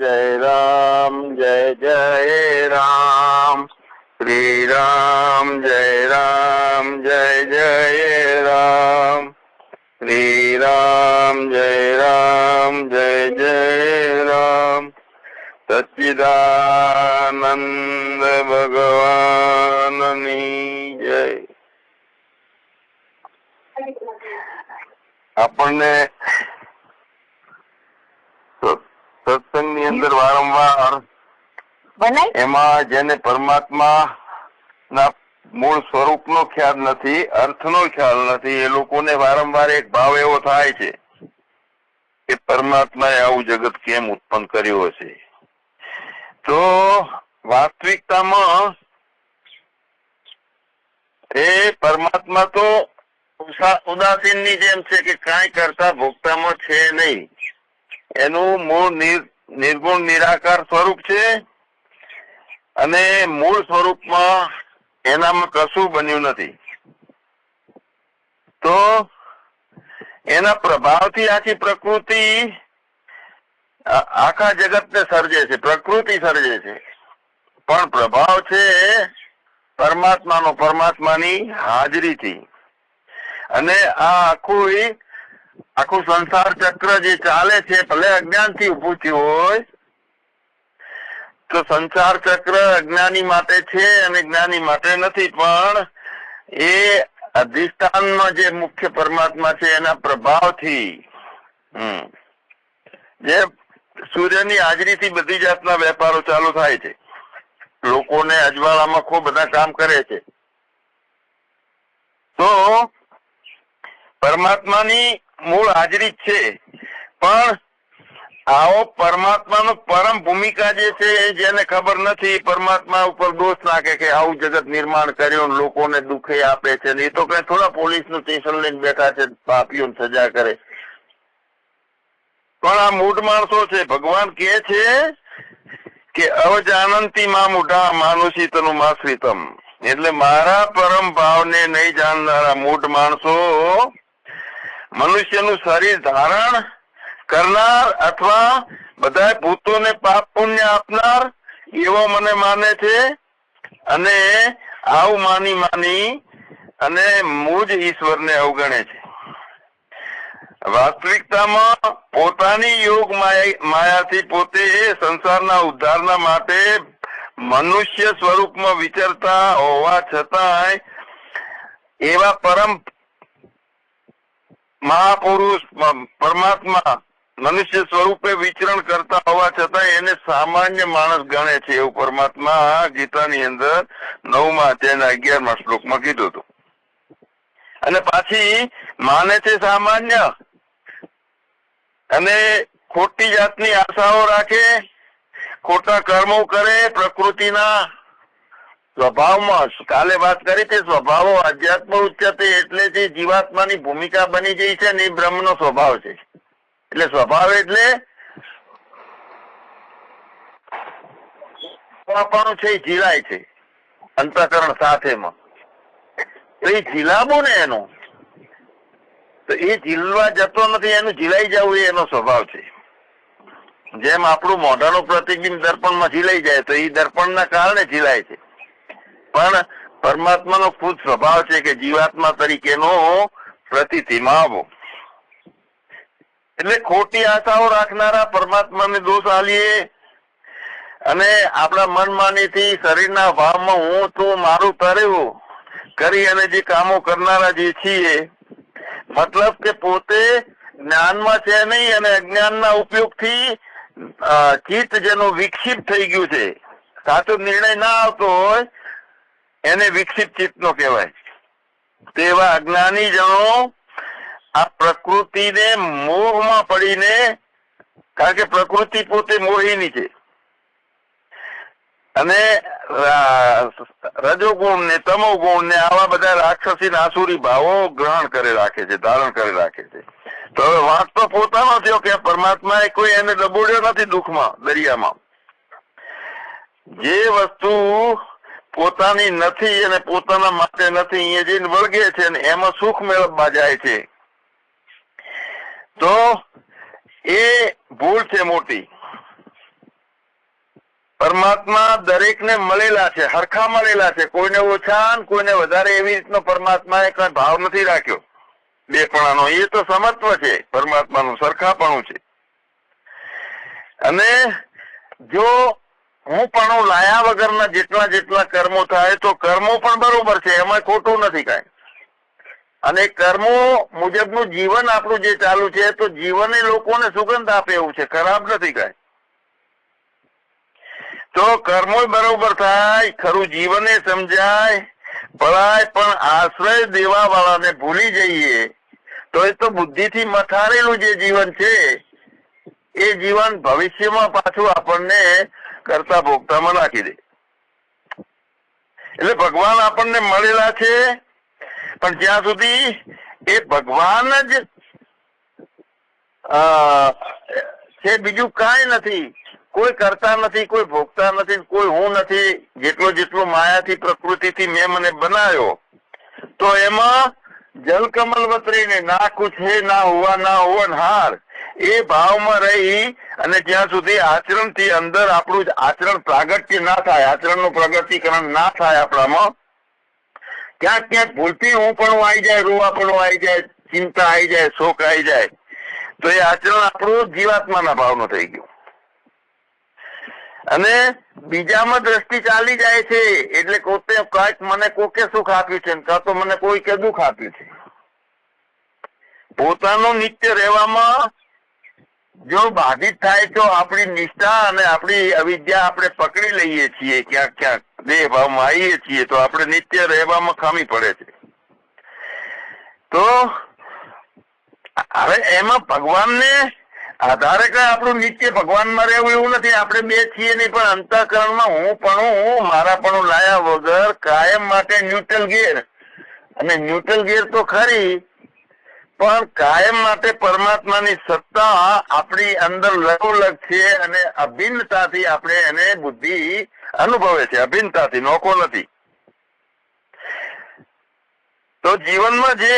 જય રામ જય જય રામ શ્રી રામ જય રામ જય જય રામ શ્રી રામ જય રામ જય જય રામ સચ્ચિદાનંદ ભગવાનની જય આપણને અંદર વારંવાર બનાય? એમાં જેને પરમાત્મા ના મૂળ સ્વરૂપ નો ખ્યાલ નથી અર્થ નો ખ્યાલ નથી એ લોકોને વારંવાર એક ભાવ એવો થાય છે કે પરમાત્માએ આવું જગત કેમ ઉત્પન્ન કર્યું હશે? તો વાસ્તવિકતામાં એ પરમાત્મા તો ઉદાસીનની જેમ છે કે કાંઈ કરતા ભોગતામાં છે નહીં. એનું મૂળ નિર- નિર્ગુણ, નિરાકાર સ્વરૂપ છે અને મૂળ સ્વરૂપમાં એનામાં કશું બન્યું નથી. તો એના પ્રભાવથી આખી પ્રકૃતિ આખા જગતને સર્જે છે, પ્રકૃતિ સર્જે છે. પણ પ્રભાવ છે પરમાત્માનો, પરમાત્માની હાજરીથી. અને આ આખું આખું સંસાર ચક્ર જે ચાલે છે, ભલે અજ્ઞાનથી ઉભું થયું હોય, તો સંસાર ચક્ર અજ્ઞાની માટે છે અને જ્ઞાની માટે નથી, પણ એ અધિષ્ઠાનમાં જે મુખ્ય પરમાત્મા છે, એના પ્રભાવથી જે સૂર્યની હાજરીથી બધી જાતના વેપારો ચાલુ થાય છે. લોકોને અજવાળામાં ખૂબ બધા કામ કરે છે. તો પરમાત્માની મૂળ હાજરી છે. પણ આવો પરમાત્માનો પરમ ભૂમિકા જે છે જેને ખબર નથી પરમાત્મા ઉપર દોષ નાખે કે આવું જગત નિર્માણ કર્યું લોકોને દુખે આપે છે એ તો કઈ થોડા પોલીસનું સ્ટેશન લઈને બેઠા છે, પાપીઓને સજા કરે. પણ આ મૂઢ માણસો છે, ભગવાન કે છે કે અવજાનંતી માં મૂઢા માનુષી તનું માશ્રિતમ. એટલે મારા પરમ ભાવને નહીં જાણનારા મૂઢ માણસો મનુષ્યનું શરીર ધારણ કરનાર અથવા બધા ભૂતોને પાપ પુણ્ય આપનાર એવો મને માને છે. અને આવું માની માની અને મુજ ઈશ્વરને અવગણે છે. વાસ્તવિકતામાં પોતાની યોગ માયા- માયાથી પોતે સંસારના ઉદ્ધારના માટે મનુષ્ય સ્વરૂપમાં વિચરતા હોવા છતાંય એવા પરમ મહાપુરુષ પરમાત્મા મનુષ્ય સ્વરૂપે વિચરણ કરતા હોવા છતાં એને સામાન્ય માણસ ગણે છે એવું પરમાત્મા ગીતાની અંદર નવમા તેના અગિયારમા શ્લોકમાં કીધું હતું. અને પાછી માને છે સામાન્ય. અને ખોટી જાતની આશાઓ રાખે, ખોટા કર્મો કરે પ્રકૃતિના સ્વભાવમાં કાલે વાત કરી તે સ્વભાવો અધ્યાત્મ ઉચ્ચતે એટલે જે જીવાત્માની ભૂમિકા બની ગઈ છે ને એ બ્રહ્મનો સ્વભાવ છે. એટલે સ્વભાવ એટલે આપણું છે એ જીલાય છે, અંતકરણ સાથેમાં. તો એ જીલાબો ને એનું, તો એ જીલવા જતો નથી, એનું જીલાઈ જવું એ એનો સ્વભાવ છે. જેમ આપણું મોઢાનું પ્રતિબિંબ દર્પણમાં ઝીલાઈ જાય, તો એ દર્પણના કારણે ઝીલાય છે. પણ પરમાત્માનો ખુદ સ્વભાવ છે કે જીવાત્મા તરીકેનો પ્રતિથિમાવો એટલે ખોટી આશાઓ રાખનારા પરમાત્માને દોષ આલીએ અને આપણા મનમાનીથી શરીરના ભાવમાં હું તો મારું તરેવું કરી અને જે કામો કરનારા જે છીએ, મતલબ કે પોતે જ્ઞાનમાં છે નહીં અને અજ્ઞાનના ઉપયોગથી ચિત્ત જેનું વિક્ષિપ્ત થઈ ગયું છે. સાચો નિર્ણય ના આવતો હોય એને વિકસિત ચિત્તનો કહેવાય. તેવા અજ્ઞાની જણો આ પ્રકૃતિને મોહમાં પડીને, કારણ કે પ્રકૃતિ પોતે મોહીની છે. અને રજોગુણ ને તમોગુણ ને આવા બધા રાક્ષસી આસુરી ભાવો ગ્રહણ કરી રાખે છે, ધારણ કરી રાખે છે. તો હવે વાંક તો પોતાનો થયો કે પરમાત્માએ કોઈ એને દબોડ્યો નથી દુઃખમાં, દરિયામાં. જે વસ્તુ પોતાની નથી અને પોતાના માટે નથી. અહીંયા જઈને વળગે છે અને એમાં સુખ મેળવવા જાય છે. તો એ ભૂલ છે મોટી. પરમાત્મા દરેકને મળેલા છે, હરખા મળેલા છે. કોઈને ઓછા કોઈને વધારે એવી રીતનો પરમાત્માએ કઈ ભાવ નથી રાખ્યો. બેપણાનો. એ તો સમત્વ છે, પરમાત્માનું સરખાપણું છે. અને જો હું પણ લાયા વગરના જેટલા જેટલા કર્મો થાય તો કર્મો પણ બરોબર છે, એમાં ખોટું નથી કાંઈ. અને કર્મો મુજબનું જીવન આપણું જે ચાલુ છે, તો જીવન એ લોકોને સુગંધ આપે એવું છે, ખરાબ નથી કાંઈ. તો કર્મો બરોબર થાય, ખરું જીવને સમજાય, પળાય પણ આશ્રય દેવા વાળાને ભૂલી જઈએ, તો એ તો બુદ્ધિથી મથારેલું જે જીવન છે, એ જીવન ભવિષ્યમાં પાછું આપણને કરતા ભોગતામાં નાખી દે. એટલે ભગવાન આપણને મળેલા છે, પણ જ્યાં સુધી એ ભગવાન જ છે બીજું કાંઈ નથી. કોઈ કરતા નથી, કોઈ ભોગતા નથી, કોઈ હું નથી, જેટલો જેટલો માયાથી, પ્રકૃતિથી મેં મને બનાવ્યો, તો એમાં જલકમલ વતરીને ના કુછ હે ના હોવા, ના હોવનહાર એ ભાવમાં રહી અને જ્યાં સુધી આચરણથી અંદર આપણું આચરણ પ્રાગટ્ય ના થાય, આચરણનું પ્રગતિકરણ ના થાય આપણામાં, ક્યાંક ક્યાંક ભૂલથી હું પણ આવી જાય, રૂવા પણ આવી જાય, ચિંતા આવી જાય, શોક આવી જાય, તો એ આચરણ આપણું જીવાત્માના ભાવનું થઈ ગયું. અને બીજામાં દ્રષ્ટિ ચાલી જાય છે, એટલે પોતે કાંઈક મને કોકે સુખ આપ્યું છે કાં તો મને કોઈ કે દુઃખ આપ્યું છે. પોતાનું નિત્ય રહેવામાં જો બાધિત થાય તો આપણી નિષ્ઠા અને આપણી અવિદ્યા આપણે પકડી લઈએ છીએ ક્યાંક ક્યાંક. દેહ ભાવમાં આવીએ છીએ તો આપણે નિત્ય રહેવામાં ખામી પડે છે. તો હવે એમાં ભગવાનને આધારે કઈ આપણું નિત્ય ભગવાનમાં રહેવું એવું નથી. આપણે બે છીએ નહીં, પણ અંતઃકરણમાં હું પણ હું મારા પણ લાયા વગર કાયમ માટે ન્યુટ્રલ ગેર અને ન્યુટ્રલ ગેર તો ખરી પણ કાયમ માટે પરમાત્માની સત્તા આપણી અંદર લગોલગ છે અને અભિન્નતાથી આપણે એને બુદ્ધિ અનુભવે છે. અભિન્નતાથી નોખો નથી. તો જીવનમાં જે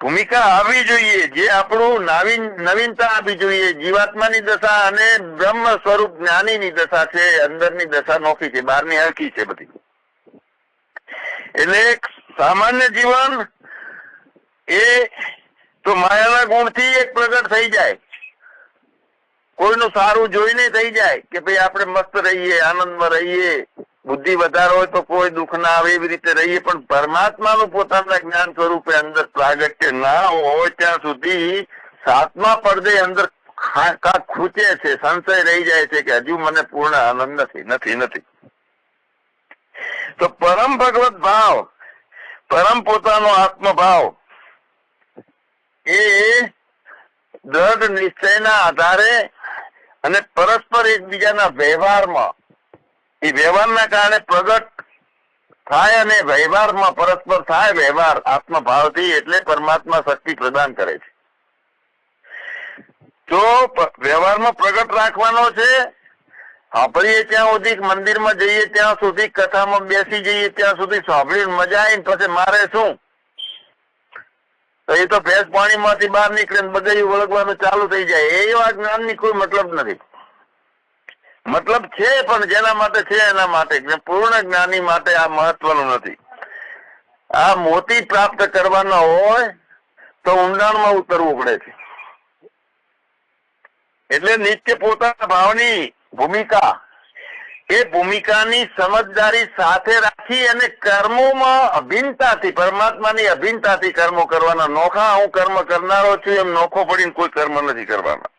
ભૂમિકા આવવી જોઈએ, જે આપણું નાવીન, નવીનતા આપવી જોઈએ, જીવાત્માની દશા અને બ્રહ્મ સ્વરૂપ જ્ઞાનીની દશા છે, અંદરની દશા નોખી છે, બહારની હરકી છે બધી. એટલે સામાન્ય જીવન એ તો માયાના ગુણથી એક પ્રગટ થઈ જાય. કોઈનું સારું જોઈને થઈ જાય કે ભાઈ આપણે મસ્ત રહીએ, આનંદમાં રહીએ, બુદ્ધિ વધારે હોય તો કોઈ દુઃખ ના આવે એવી રીતે રહીએ. પણ પરમાત્માનું પોતાના જ્ઞાન સ્વરૂપે અંદર પ્રાગટ્ય ના હોય ત્યાં સુધી સાતમા પડદે અંદર ખા- કાંક ખૂચે છે, સંશય રહી જાય છે કે હજુ મને પૂર્ણ આનંદ નથી નથી નથી. તો પરમ ભગવત ભાવ, પરમ પોતાનો આત્મભાવ એ દ્રઢ નિશ્ચયના આધારે અને પરસ્પર એકબીજાના વ્યવહારમાં. એ વ્યવહારના કારણે પ્રગટ થાય અને વ્યવહારમાં પરસ્પર થાય, વ્યવહાર આત્મભાવથી એટલે પરમાત્મા શક્તિ પ્રદાન કરે છે. જો વ્યવહારમાં પ્રગટ રાખવાનો છે. સાંભળીએ ત્યાં સુધી મંદિરમાં જઈએ, ત્યાં સુધી કથામાં બેસી જઈએ, ત્યાં સુધી સાંભળીને મજા આવી ને પછી મારે શું? તો એ તો ભેંસ પાણીમાંથી બહાર નીકળે ને બધે ચાલુ થઈ જાય. એવા જ્ઞાનની કોઈ મતલબ નથી. મતલબ છે, પણ જેના માટે છે એના માટે. પૂર્ણ જ્ઞાની માટે આ મહત્વનું નથી. આ મોતી પ્રાપ્ત કરવાના હોય તો ઊંડાણમાં ઉતરવું પડે છે. એટલે નિત્ય પોતાના ભાવની ભૂમિકા એ ભૂમિકાની સમજદારી સાથે રાખી અને કર્મોમાં અભિન્નતાથી, પરમાત્માની અભિન્નતાથી કર્મો કરવાના નોખા. હું કર્મ કરનારો છું, એમ નોખો પડીને કોઈ કર્મ નથી કરવાના.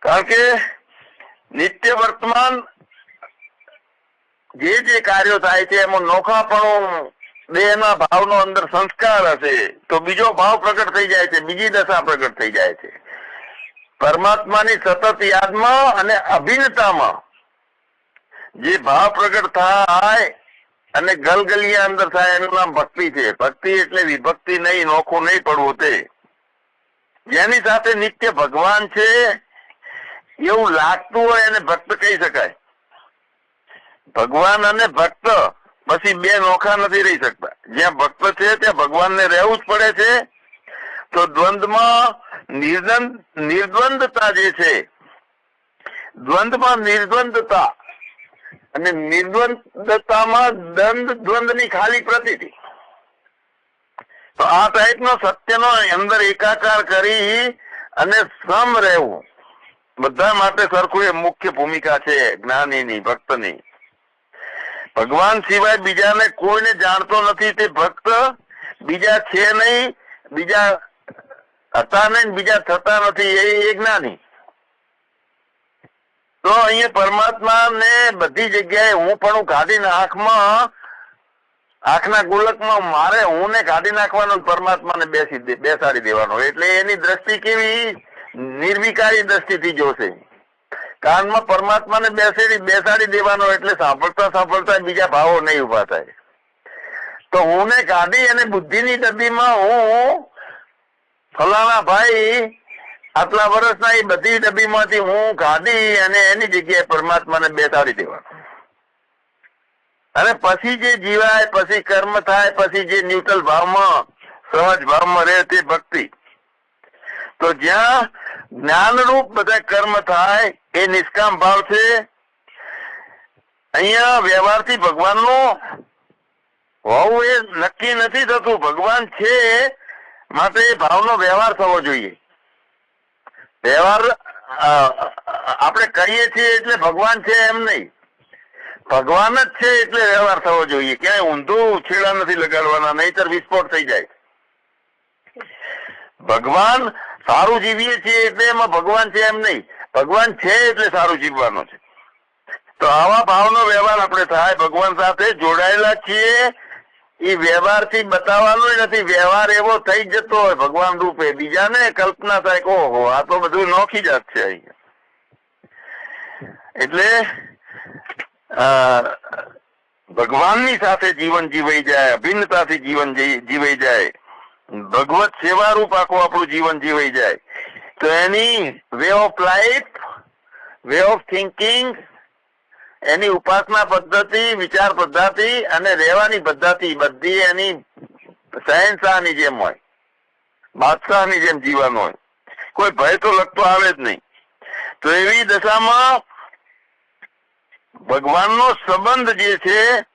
કારણ કે નિત્ય વર્તમાન જે જે કાર્યો થાય છે, એમાં નોખાપણું, દેહના ભાવનો અંદર સંસ્કાર હશે, તો બીજો ભાવ પ્રગટ થઈ જાય છે, બીજી દશા પ્રગટ થઈ જાય છે. પરમાત્માની સતત યાદમાં અને અભિન્નતામાં જે ભાવ પ્રગટ થાય અને ગલગલિયા અંદર થાય એનું નામ ભક્તિ છે. ભક્તિ એટલે વિભક્તિ નહીં, નોખું નહીં પડવું તે. જેની સાથે નિત્ય ભગવાન છે, એવું લાગતું હોય એને ભક્ત કહી શકાય. ભગવાન અને ભક્ત પછી બે નોખા નથી રહી શકતા. જ્યાં ભક્ત છે, ત્યાં ભગવાનને રહેવું જ પડે છે. તો દ્વંદમાં નિર્દ્વંદ નિર્દ્વંદતા જે છે દ્વંદમાં નિર્દ્વંદતા અને નિર્દ્વંદતામાં દ્વંદ, દ્વંદની ખાલી પ્રતીતિ. તો આ ટાઈપનો સત્યનો અંદર એકાકાર કરી અને સમ રહેવું. બધા માટે સરખું એ મુખ્ય ભૂમિકા છે જ્ઞાનીની, ભક્તની. ભગવાન સિવાય બીજાને કોઈને જાણતો નથી તે ભક્ત બીજા છે નહીં, બીજા હતા નહીં, બીજા થતા નથી, એ જ્ઞાની. તો અહીંયા પરમાત્મા ને બધી જગ્યાએ હું પણ કાઢીને આંખમાં, આંખના ગુલકમાં મારે હું ને કાઢી નાખવાનો પરમાત્માને બેસી બેસાડી દેવાનો. એટલે એની દ્રષ્ટિ કેવી? નિર્વિકારી દ્રષ્ટિથી જોશે. કાનમાં પરમાત્માને બેસાડી બેસાડી દેવાનો એટલે સાંભળતા સાંભળતા બીજા ભાવો નહીં ઊભા થાય. તો હું ને કાઢી અને બુદ્ધિની ડબ્બીમાં હું ફલાણા ભાઈ આટલા વર્ષના એ બધી ડબ્બીમાંથી હું કાઢી અને એની જગ્યાએ પરમાત્માને બેસાડી દેવાનો અને પછી જે જીવાય, પછી કર્મ થાય, પછી જે ન્યુટ્રલ ભાવમાં, સહજ ભાવમાં રહે તે ભક્તિ. તો જ્યાં જ્ઞાનરૂપ બધા કર્મ થાય, એ નિષ્કામ ભાવ છે. અહીંયા વ્યવહારથી ભગવાનનું હોવું એ નક્કી નથી થતું. ભગવાન છે, માટે એ ભાવનો વ્યવહાર થવો જોઈએ. વ્યવહાર આપણે કહીએ છીએ એટલે ભગવાન છે એમ નહીં. ભગવાન જ છે એટલે વ્યવહાર થવો જોઈએ. ક્યાંય ઊંધું છેડા નથી લગાડવાના, નહીતર વિસ્ફોટ થઈ જાય. ભગવાન સારું જીવીએ છીએ એટલે એમાં ભગવાન છે એમ નહીં. ભગવાન છે એટલે સારું જીવવાનું છે. તો આવા ભાવનો વ્યવહાર આપણે થાય, ભગવાન સાથે જોડાયેલા છીએ એ વ્યવહારથી બતાવવાનું નથી. વ્યવહાર એવો થઈ જતો હોય ભગવાન રૂપે. બીજાને કલ્પના થાય કે ઓહો, આ તો બધું નોખી જાત છે એટલે ભગવાનની સાથે જીવન જીવાઈ જાય, અભિન્નતાથી જીવન જીવાઈ જાય. ભગવત સેવારૂપ આખું આપણું જીવન જીવાઈ જાય. તો એની way of life way of thinking એની ઉપાસના પદ્ધતિ, વિચાર પદ્ધતિ અને રહેવાની પદ્ધતિ બધી એની શહેનશાહની જેમ હોય. બાદશાહની જેમ જીવન હોય. કોઈ ભય તો લગતો આવે જ નહીં. તો એવી દશામાં ભગવાનનો સંબંધ જે છે,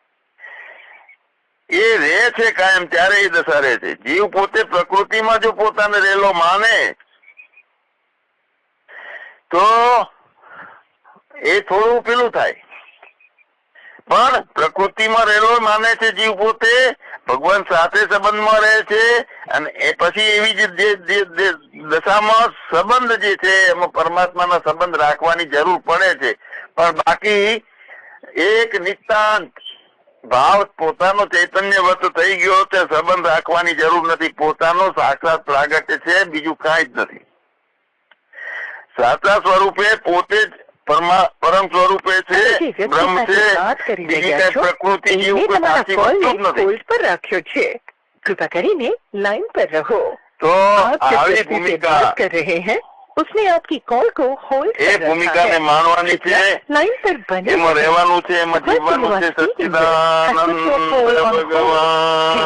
એ રહે છે કાયમ ત્યારે એ દશા રહે છે. જીવ પોતે પ્રકૃતિમાં જો પોતાને રહેલો માને, તો એ થોડું પેલું થાય. પણ પ્રકૃતિમાં રહેલો માને છે જીવ પોતે, ભગવાન સાથે સંબંધમાં રહે છે અને એ પછી એવી જે દશામાં સંબંધ જે છે, એમાં પરમાત્માનો સંબંધ રાખવાની જરૂર પડે છે. પણ બાકી એક નિતાંત ભાવ પોતાનો ચૈતન્યવત થઈ ગયો તે સંબંધ રાખવાની જરૂર નથી. પોતાનો સાક્ષાત પ્રાગટ્ય છે, બીજું કાંઈ જ નથી. સાચા સ્વરૂપે પોતે જ પરમા પરમ સ્વરૂપે જે છે વ્યક્તિ બ્રહ્મ સાથે છે વાત કરી બીજી રહ્યા કઈ છો પ્રકૃતિ એમને જેવું કોઈ તમારા સાચી વસ્તુ જ કોલને નથી હોલ્ડ પર રાખ્યો છે કૃપા કરીને लाइन पर रहो તો आप जिस આવી व्यक्ति से ભૂમિકા बात कर रहे हैं उसने आपकी कॉल को होल्ड એ पर रखा ભૂમિકાને है માણવાની છે लाइन पर बने એમાં रहें। રહેવાનું છે એમાં જીવવાનું છે Stay on the Sachchidanand line. ભગવાન